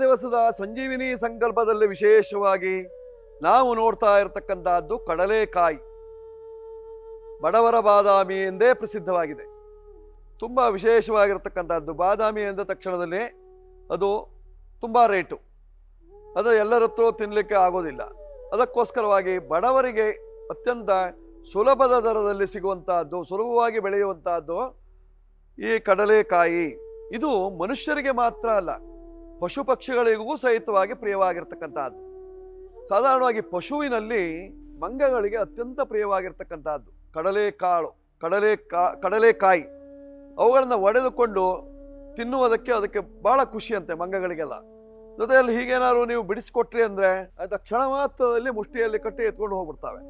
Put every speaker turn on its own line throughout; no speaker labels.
ದಿವಸದ ಸಂಜೀವಿನಿ ಸಂಕಲ್ಪದಲ್ಲಿ ವಿಶೇಷವಾಗಿ ನಾವು ನೋಡ್ತಾ ಇರತಕ್ಕಂತಹದ್ದು ಕಡಲೆಕಾಯಿ. ಬಡವರ ಬಾದಾಮಿ ಎಂದೇ ಪ್ರಸಿದ್ಧವಾಗಿದೆ. ತುಂಬ ವಿಶೇಷವಾಗಿರ್ತಕ್ಕಂಥದ್ದು. ಬಾದಾಮಿ ಎಂದ ತಕ್ಷಣದಲ್ಲಿ ಅದು ತುಂಬ ರೇಟು. ಅದು ಎಲ್ಲರತ್ರೂ ತಿನ್ನಲಿಕ್ಕೆ ಆಗೋದಿಲ್ಲ. ಅದಕ್ಕೋಸ್ಕರವಾಗಿ ಬಡವರಿಗೆ ಅತ್ಯಂತ ಸುಲಭದ ದರದಲ್ಲಿ ಸಿಗುವಂತಹದ್ದು ಸುಲಭವಾಗಿ ಬೆಳೆಯುವಂತಹದ್ದು ಈ ಕಡಲೆಕಾಯಿ. ಇದು ಮನುಷ್ಯರಿಗೆ ಮಾತ್ರ ಅಲ್ಲ. ಪಶು ಪಕ್ಷಿಗಳಿಗೂ ಸಹಿತವಾಗಿ ಪ್ರಿಯವಾಗಿರ್ತಕ್ಕಂಥದ್ದು. ಸಾಧಾರಣವಾಗಿ ಪಶುವಿನಲ್ಲಿ ಮಂಗಗಳಿಗೆ ಅತ್ಯಂತ ಪ್ರಿಯವಾಗಿರ್ತಕ್ಕಂಥದ್ದು. ಕಡಲೆಕಾಳು ಕಡಲೆ ಕಾ ಕಡಲೆಕಾಯಿ ಅವುಗಳನ್ನು ಒಡೆದುಕೊಂಡು ತಿನ್ನುವುದಕ್ಕೆ ಅದಕ್ಕೆ ಬಹಳ ಖುಷಿಯಂತೆ ಮಂಗಗಳಿಗೆಲ್ಲ. ಜೊತೆಯಲ್ಲಿ ಹೀಗೇನಾದ್ರು ನೀವು ಬಿಡಿಸಿಕೊಟ್ರಿ ಅಂದರೆ ಅದು ಕ್ಷಣ ಮಾತ್ರದಲ್ಲಿ ಮುಷ್ಟಿಯಲ್ಲಿ ಕಟ್ಟಿ ಎತ್ಕೊಂಡು ಹೋಗ್ಬಿಡ್ತಾವೆ.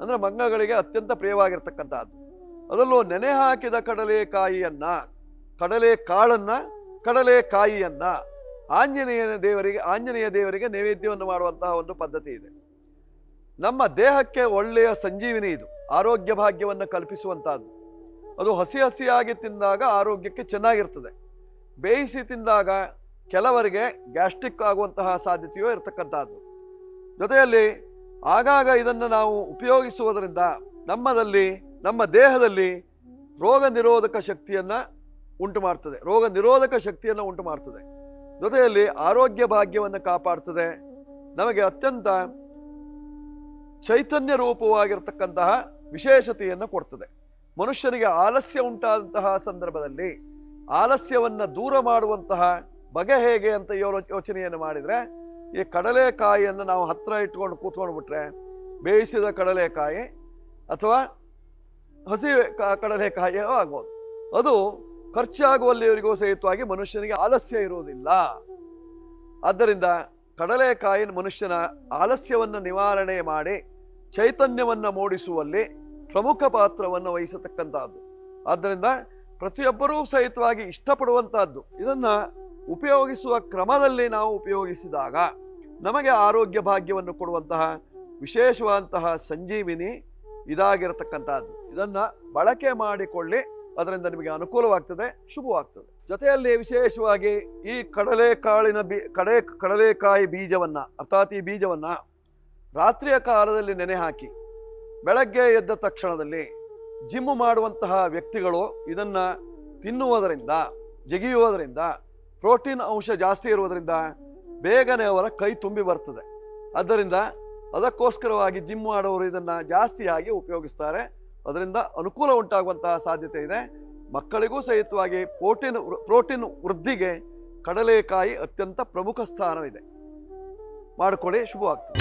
ಅಂದರೆ ಮಂಗಗಳಿಗೆ ಅತ್ಯಂತ ಪ್ರಿಯವಾಗಿರ್ತಕ್ಕಂಥದ್ದು. ಅದರಲ್ಲೂ ನೆನೆ ಹಾಕಿದ ಕಡಲೆಕಾಯಿಯನ್ನು ಕಡಲೆ ಕಾಳನ್ನು ಕಡಲೆಕಾಯಿಯನ್ನ ಆಂಜನೇಯನ ದೇವರಿಗೆ, ಆಂಜನೇಯ ದೇವರಿಗೆ ನೈವೇದ್ಯವನ್ನು ಮಾಡುವಂತಹ ಒಂದು ಪದ್ಧತಿ ಇದೆ. ನಮ್ಮ ದೇಹಕ್ಕೆ ಒಳ್ಳೆಯ ಸಂಜೀವಿನಿ ಇದು, ಆರೋಗ್ಯ ಭಾಗ್ಯವನ್ನು ಕಲ್ಪಿಸುವಂತಹದ್ದು. ಅದು ಹಸಿ ಹಸಿಯಾಗಿ ತಿಂದಾಗ ಆರೋಗ್ಯಕ್ಕೆ ಚೆನ್ನಾಗಿರ್ತದೆ. ಬೇಯಿಸಿ ತಿಂದಾಗ ಕೆಲವರಿಗೆ ಗ್ಯಾಸ್ಟ್ರಿಕ್ ಆಗುವಂತಹ ಸಾಧ್ಯತೆಯೂ ಇರತಕ್ಕಂಥದ್ದು ಜೊತೆಯಲ್ಲಿ ಆಗಾಗ ಇದನ್ನು ನಾವು ಉಪಯೋಗಿಸುವುದರಿಂದ ನಮ್ಮದಲ್ಲಿ, ನಮ್ಮ ದೇಹದಲ್ಲಿ ರೋಗ ನಿರೋಧಕ ಶಕ್ತಿಯನ್ನು ಉಂಟು ಮಾಡ್ತದೆ ರೋಗ ನಿರೋಧಕ ಶಕ್ತಿಯನ್ನು ಉಂಟು ಮಾಡ್ತದೆ ಜೊತೆಯಲ್ಲಿ ಆರೋಗ್ಯ ಭಾಗ್ಯವನ್ನು ಕಾಪಾಡ್ತದೆ. ನಮಗೆ ಅತ್ಯಂತ ಚೈತನ್ಯ ರೂಪವಾಗಿರ್ತಕ್ಕಂತಹ ವಿಶೇಷತೆಯನ್ನು ಕೊಡ್ತದೆ. ಮನುಷ್ಯನಿಗೆ ಆಲಸ್ಯ ಉಂಟಾದಂತಹ ಸಂದರ್ಭದಲ್ಲಿ ಆಲಸ್ಯವನ್ನು ದೂರ ಮಾಡುವಂತಹ ಬಗೆ ಹೇಗೆ ಅಂತ ಯೋಚನೆಯನ್ನು ಮಾಡಿದರೆ, ಈ ಕಡಲೆಕಾಯಿಯನ್ನು ನಾವು ಹತ್ತಿರ ಇಟ್ಕೊಂಡು ಕೂತ್ಕೊಂಡು ಬಿಟ್ರೆ ಬೇಯಿಸಿದ ಕಡಲೆಕಾಯಿ ಅಥವಾ ಹಸಿ ಕಡಲೆಕಾಯಿಯೋ ಆಗ್ಬೋದು. ಅದು ಖರ್ಚಾಗುವಲ್ಲಿವರೆಗೂ ಸಹಿತವಾಗಿ ಮನುಷ್ಯನಿಗೆ ಆಲಸ್ಯ ಇರುವುದಿಲ್ಲ. ಆದ್ದರಿಂದ ಕಡಲೆಕಾಯಿನ ಮನುಷ್ಯನ ಆಲಸ್ಯವನ್ನು ನಿವಾರಣೆ ಮಾಡಿ ಚೈತನ್ಯವನ್ನು ಮೂಡಿಸುವಲ್ಲಿ ಪ್ರಮುಖ ಪಾತ್ರವನ್ನು ವಹಿಸತಕ್ಕಂಥದ್ದು. ಆದ್ದರಿಂದ ಪ್ರತಿಯೊಬ್ಬರೂ ಸಹಿತವಾಗಿ ಇಷ್ಟಪಡುವಂತಹದ್ದು ಇದನ್ನ ಉಪಯೋಗಿಸುವ ಕ್ರಮದಲ್ಲಿ ನಾವು ಉಪಯೋಗಿಸಿದಾಗ ನಮಗೆ ಆರೋಗ್ಯ ಭಾಗ್ಯವನ್ನು ಕೊಡುವಂತಹ ವಿಶೇಷವಾದಂತಹ ಸಂಜೀವಿನಿ ಇದಾಗಿರತಕ್ಕಂಥದ್ದು. ಇದನ್ನ ಬಳಕೆ ಮಾಡಿಕೊಳ್ಳಿ. ಅದರಿಂದ ನಿಮಗೆ ಅನುಕೂಲವಾಗ್ತದೆ, ಶುಭವಾಗ್ತದೆ. ಜೊತೆಯಲ್ಲಿ ವಿಶೇಷವಾಗಿ ಈ ಕಡಲೆಕಾಳಿನ ಬಿ, ಕಡೆ, ಕಡಲೆಕಾಯಿ ಬೀಜವನ್ನ, ಅರ್ಥಾತ್ ಈ ಬೀಜವನ್ನ ರಾತ್ರಿಯ ಕಾಲದಲ್ಲಿ ನೆನೆ ಹಾಕಿ, ಬೆಳಗ್ಗೆ ಎದ್ದ ತಕ್ಷಣದಲ್ಲಿ ಜಿಮ್ ಮಾಡುವಂತಹ ವ್ಯಕ್ತಿಗಳು ಇದನ್ನ ತಿನ್ನುವುದರಿಂದ, ಜಗಿಯುವುದರಿಂದ, ಪ್ರೋಟೀನ್ ಅಂಶ ಜಾಸ್ತಿ ಇರುವುದರಿಂದ ಬೇಗನೆ ಅವರ ಕೈ ತುಂಬಿ ಬರ್ತದೆ. ಆದ್ದರಿಂದ ಅದಕ್ಕೋಸ್ಕರವಾಗಿ ಜಿಮ್ ಮಾಡೋರು ಇದನ್ನ ಜಾಸ್ತಿಯಾಗಿ ಉಪಯೋಗಿಸ್ತಾರೆ. ಅದರಿಂದ ಅನುಕೂಲ ಉಂಟಾಗುವಂತಹ ಸಾಧ್ಯತೆ ಇದೆ. ಮಕ್ಕಳಿಗೂ ಸಹಿತವಾಗಿ ಪ್ರೋಟೀನ್ ಪ್ರೋಟೀನ್ ವೃದ್ಧಿಗೆ ಕಡಲೆಕಾಯಿ ಅತ್ಯಂತ ಪ್ರಮುಖ ಸ್ಥಾನವಿದೆ. ಮಾಡಿಕೊಳ್ಳಿ, ಶುಭವಾಗ್ತದೆ.